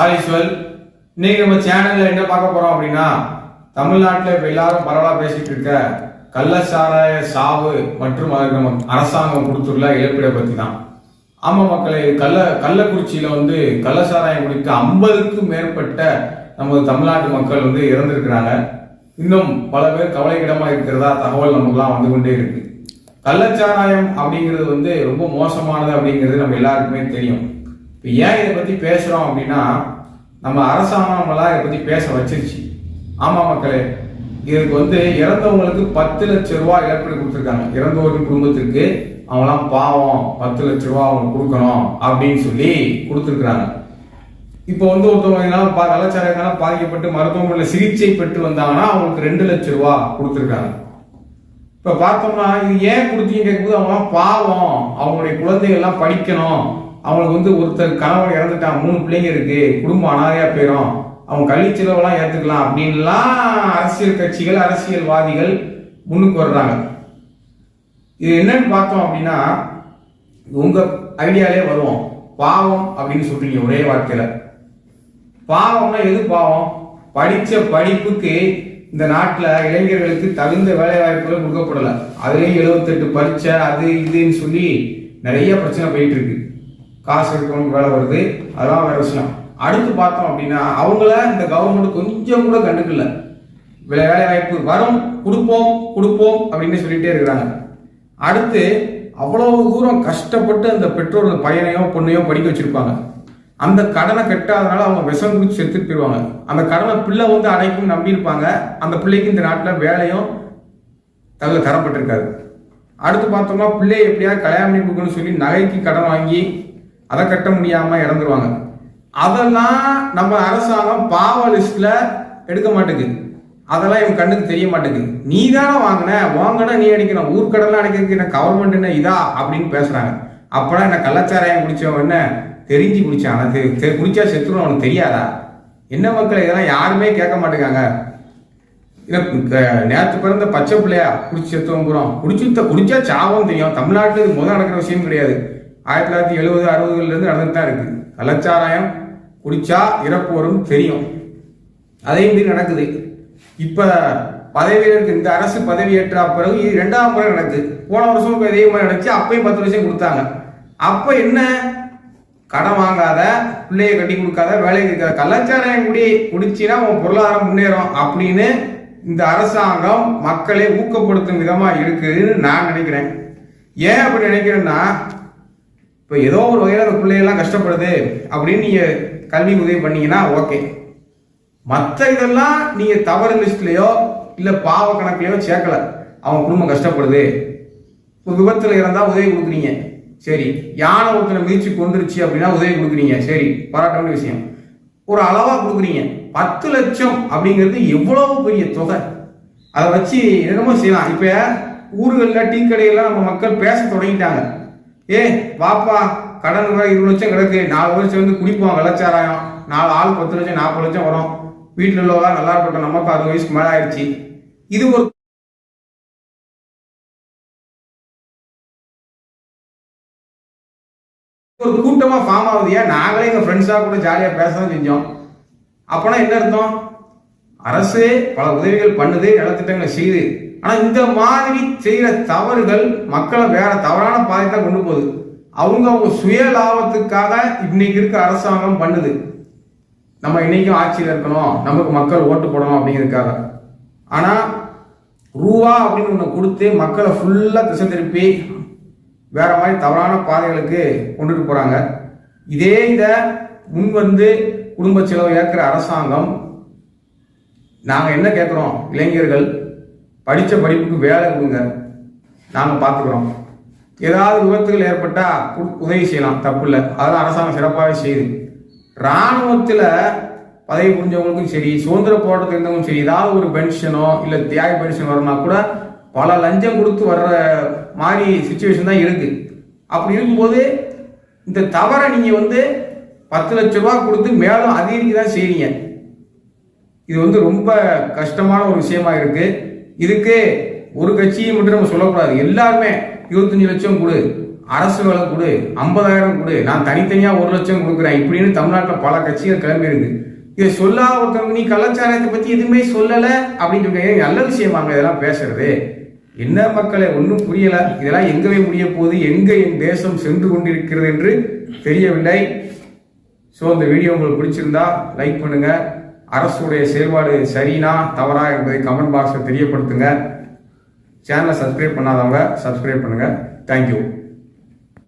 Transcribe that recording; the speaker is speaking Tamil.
ஆலிஸ்வல் இன்னைக்கு நம்ம சேனல்ல என்ன பார்க்க போறோம் அப்படின்னா தமிழ்நாட்டில் இப்ப எல்லாரும் பரவலா பேசிட்டு இருக்க கள்ளச்சாராய சாவு மற்றும் அதுக்கு நம்ம அரசாங்கம் கொடுத்துள்ள இழப்பீடை பத்தி தான் ஆமா மக்களே கள்ள கள்ளக்குறிச்சியில வந்து கள்ளச்சாராயம் குடிக்க ஐம்பதுக்கும் மேற்பட்ட நமது தமிழ்நாட்டு மக்கள் வந்து இறந்திருக்கிறாங்க. இன்னும் பல பேர் கவலைக்கிடமா இருக்கிறதா தகவல் நமக்குலாம் வந்து கொண்டே இருக்கு. கள்ளச்சாராயம் அப்படிங்கிறது வந்து ரொம்ப மோசமானது அப்படிங்கிறது நம்ம எல்லாருக்குமே தெரியும். இப்போ ஏன் இதை பற்றி பேசுகிறோம் அப்படின்னா நம்ம அரசாங்கம் நம்மளாம் இதை பற்றி பேச வச்சிருச்சு. ஆமாம் மக்களே இதுக்கு வந்து இறந்தவங்களுக்கு பத்து லட்ச ரூபாய் இழப்பீடு கொடுத்துருக்காங்க. இறந்தவர்கள் குடும்பத்திற்கு அவங்களாம் பாவம் பத்து லட்ச ரூபா அவங்க கொடுக்கணும் அப்படின்னு சொல்லி கொடுத்துருக்குறாங்க. இப்போ வந்து ஒருத்தவங்க இதனால பா பாதிக்கப்பட்டு மருத்துவமனையில் சிகிச்சை பெற்று வந்தாங்கன்னா அவங்களுக்கு ரெண்டு லட்ச ரூபா கொடுத்துருக்காங்க. இப்ப பார்த்தோம்னா இது ஏன் கொடுத்தீங்க கேட்கும்போது அவங்களாம் பாவம். அவங்களுடைய குழந்தைகள்லாம் படிக்கணும். அவங்களுக்கு வந்து ஒருத்தர் கணவன் இறந்துட்டான் மூணு பிள்ளைங்க இருக்கு குடும்பம் அனாதையா போயிடும் அவங்க கல்வி செலவெல்லாம் ஏத்துக்கலாம் அப்படின்லாம் அரசியல் கட்சிகள் அரசியல்வாதிகள் முன்னுக்கு வர்றாங்க. இது என்னன்னு பார்த்தோம் அப்படின்னா உங்க ஐடியாலே வருவோம். பாவம் அப்படின்னு சொல்றீங்க ஒரே வார்த்தையில. பாவம்னா எது பாவம்? படிச்ச படிப்புக்கு இந்த நாட்டில் இளைஞர்களுக்கு தகுந்த வேலை வாய்ப்புகள் கொடுக்கப்படலை. அதுலேயும் எழுபத்தெட்டு பரீட்சை அது இதுன்னு சொல்லி நிறைய பிரச்சனை போயிட்டு இருக்கு காசு இருக்கவங்களுக்கு வேலை வருது அதெல்லாம் வேற விஷயம். அடுத்து பார்த்தோம் அப்படின்னா அவங்கள இந்த கவர்மெண்ட் கொஞ்சம் கூட கண்டுக்கல. வேலை வேலை வாய்ப்பு வரும் கொடுப்போம் கொடுப்போம் அப்படின்னு சொல்லிட்டே இருக்கிறாங்க. அடுத்து அவ்வளவு தூரம் கஷ்டப்பட்டு அந்த பெற்றோர் பையனையோ பொண்ணையோ படிக்க வச்சிருப்பாங்க. அந்த கடனை கட்டாதனால அவங்க விஷம் குடிச்சு செத்துட்டு போயிடுவாங்க அந்த கடனை பிள்ளை வந்து அடைக்கும் நம்பியிருப்பாங்க. அந்த பிள்ளைக்கு இந்த நாட்டில் வேலையும் தகுந்த தரப்பட்டிருக்காது அடுத்து பார்த்தோம்னா பிள்ளையை எப்படியாவது கல்யாணம் பண்ணி கொடுக்கணும்னு சொல்லி நகைக்கு கடன் வாங்கி அதை கட்ட முடியாமல் இறந்துருவாங்க. அதெல்லாம் நம்ம அரசாங்கம் பாவ லிஸ்டில் எடுக்க மாட்டேங்குது அதெல்லாம் இவன் கண்ணுக்கு தெரிய மாட்டேங்குது நீ தானே வாங்கின? வாங்கினா நீ அடிக்கணும். ஊர்க்கடலாம் அடைக்கிறதுக்கு என்ன கவர்மெண்ட் என்ன இதா? அப்படின்னு பேசுகிறாங்க அப்போனா என்ன கள்ளச்சாராயம் குடிச்சவன் என்ன? தெரிஞ்சு குடிச்சான் ஆனால் தெ- குடிச்சா செத்துரும் அவனுக்கு தெரியாதா? என்ன மக்கள் இதெல்லாம் யாருமே கேட்க மாட்டேங்காங்க. நேற்று பிறந்த பச்சை பிள்ளையா? குடிச்சு செத்துவம் போகிறோம் குடிச்சு குடிச்சா சாவும் தெரியும். தமிழ்நாட்டில் இது முதல் நடக்கிற விஷயம் கிடையாது. ஆயிரத்தி தொள்ளாயிரத்தி எழுபது அறுபதுலேருந்து நடந்துட்டு தான் இருக்குது கலச்சாராயம் குடிச்சா இறப்பு வரும் தெரியும். அதே மாதிரி நடக்குது. இப்போ பதவியில் இருக்கு இந்த அரசு பதவி ஏற்ற பிறகு இது ரெண்டாம் முறை நடக்குது. போன வருஷம் இதே மாதிரி நடந்துச்சு. அப்பயும் பத்து வருஷம் கொடுத்தாங்க. அப்போ என்ன கடன் வாங்காத பிள்ளைய கட்டி கொடுக்காத வேலைக்கு இருக்காத கலாச்சாரம் குடி குடிச்சினா உன் பொருளாதாரம் முன்னேறும் அப்படின்னு இந்த அரசாங்கம் மக்களை ஊக்கப்படுத்தும் விதமாக இருக்குதுன்னு நான் நினைக்கிறேன். ஏன் அப்படி நினைக்கிறேன்னா இப்போ ஏதோ ஒரு வகையில் அந்த பிள்ளையெல்லாம் கஷ்டப்படுது அப்படின்னு நீங்கள் கல்வி உதவி பண்ணீங்கன்னா ஓகே. மற்ற இதெல்லாம் நீங்கள் தவறு லிஸ்ட்லேயோ இல்லை பாவ கணக்குலையோ சேர்க்கல. அவன் குடும்பம் கஷ்டப்படுது. இப்போ விபத்தில் இருந்தால் உதவி கொடுக்குறீங்க. சரி யானை ஒருத்தனை மீச்சு கொண்டுருச்சு அப்படின்னா உதவி கொடுக்குறீங்க. சரி பாராட்டமான விஷயம். ஒரு அளவா கொடுக்குறீங்க. பத்து லட்சம் அப்படிங்கிறது எவ்வளவு பெரிய தொகை? அதை வச்சு என்னமோ செய்யலாம். இப்ப ஊர்களில் டீ கடையெல்லாம் நம்ம மக்கள் பேச தொடங்கிட்டாங்க. ஏ வாப்பா கடன் ரூபாய் இருபது லட்சம் கிடக்கு. நாலு வருஷம் வந்து குடிப்போம் வெள்ளச்சாராயம். நாலு ஆள் பத்து லட்சம் நாற்பது லட்சம் வரும். வீட்டில் உள்ளவங்க நல்லா இருக்கட்டும். நமக்கு அறுபது வயசுக்கு மேலே ஆயிடுச்சு இது ஒரு ஒரு கூட்டமா ஃபார்ம் ஆகுது. ஏன்? நாங்களே எங்க ஃப்ரெண்ட்ஸா கூட ஜாலியா பேசதான் செஞ்சோம். அப்பனா என்ன அர்த்தம்? அரசு பல உதவிகள் பண்ணுது நலத்திட்டங்களை செய்யுது ஆனா இந்த மாதிரி செய்யற தவறுகள் மக்களை வேற தவறான பாதை தான் கொண்டு போகுது. அவங்க அவங்க சுய லாபத்துக்காக இன்னைக்கு இருக்க அரசாங்கம் பண்ணுது. நம்ம இன்னைக்கும் ஆட்சியில் இருக்கணும். நமக்கு மக்கள் ஓட்டு போடணும் அப்படிங்கிறதுக்காக. ஆனா ரூபா அப்படின்னு ஒன்று கொடுத்து மக்களை ஃபுல்லாக திசை திருப்பி வேற மாதிரி தவறான பாதைகளுக்கு கொண்டுட்டு போறாங்க. இதே இதை முன் வந்து குடும்ப செலவு ஏற்கிற அரசாங்கம் நாங்க என்ன கேட்குறோம் இளைஞர்கள் படித்த படிப்புக்கு வேலை கொடுங்க. நாங்கள் பார்த்துக்கிறோம் ஏதாவது விபத்துகள் ஏற்பட்டா உதவி செய்யலாம். தப்பு இல்லை. அதெல்லாம் அரசாங்கம் சிறப்பாகவே செய்யுது. இராணுவத்தில் பதவி புரிஞ்சவங்களுக்கும் சரி சுதந்திர போராட்டத்தில் இருந்தவங்களும் சரி ஏதாவது ஒரு பென்ஷனோ இல்லை தியாக பென்ஷன் வரணும்னா கூட பல லஞ்சம் கொடுத்து வர்ற மாதிரி சுச்சுவேஷன் தான் இருக்குது அப்படி இருக்கும்போது இந்த தவறை நீங்கள் வந்து பத்து லட்ச ரூபா கொடுத்து மேலும் அதிகரிக்க தான் செய்கிறீங்க இது வந்து ரொம்ப கஷ்டமான ஒரு விஷயமா இருக்கு. இதுக்கு ஒரு கட்சியை மட்டும் நம்ம சொல்லக்கூடாது. எல்லாருமே இருபத்தஞ்சு லட்சம் கொடு அரசு வேலை கொடு ஐம்பதாயிரம் கொடு நான் தனித்தனியாக ஒரு லட்சம் கொடுக்குறேன் இப்படின்னு தமிழ்நாட்டில் பல கட்சிகள் கிளம்பி இருக்கு. இதை சொல்லாத ஒருத்தவங்க நீ கலாச்சாரத்தை பத்தி எதுவுமே சொல்லலை அப்படின்னு சொல்றீங்க நல்ல விஷயமாங்க இதெல்லாம் பேசுறது? என்ன மக்களை ஒன்றும் புரியல? இதெல்லாம் எங்கவே முடிய போகுது? எங்க என் தேசம் சென்று கொண்டிருக்கிறது என்று தெரியவில்லை. ஸோ இந்த வீடியோ உங்களுக்கு பிடிச்சிருந்தா லைக் பண்ணுங்க. அரசுடைய செயல்பாடு சரினா தவறா என்பதை கமெண்ட் பாக்ஸில் தெரியப்படுத்துங்க. சேனலை சப்ஸ்கிரைப் பண்ணாதவங்க சப்ஸ்கிரைப் பண்ணுங்க. தேங்க்யூ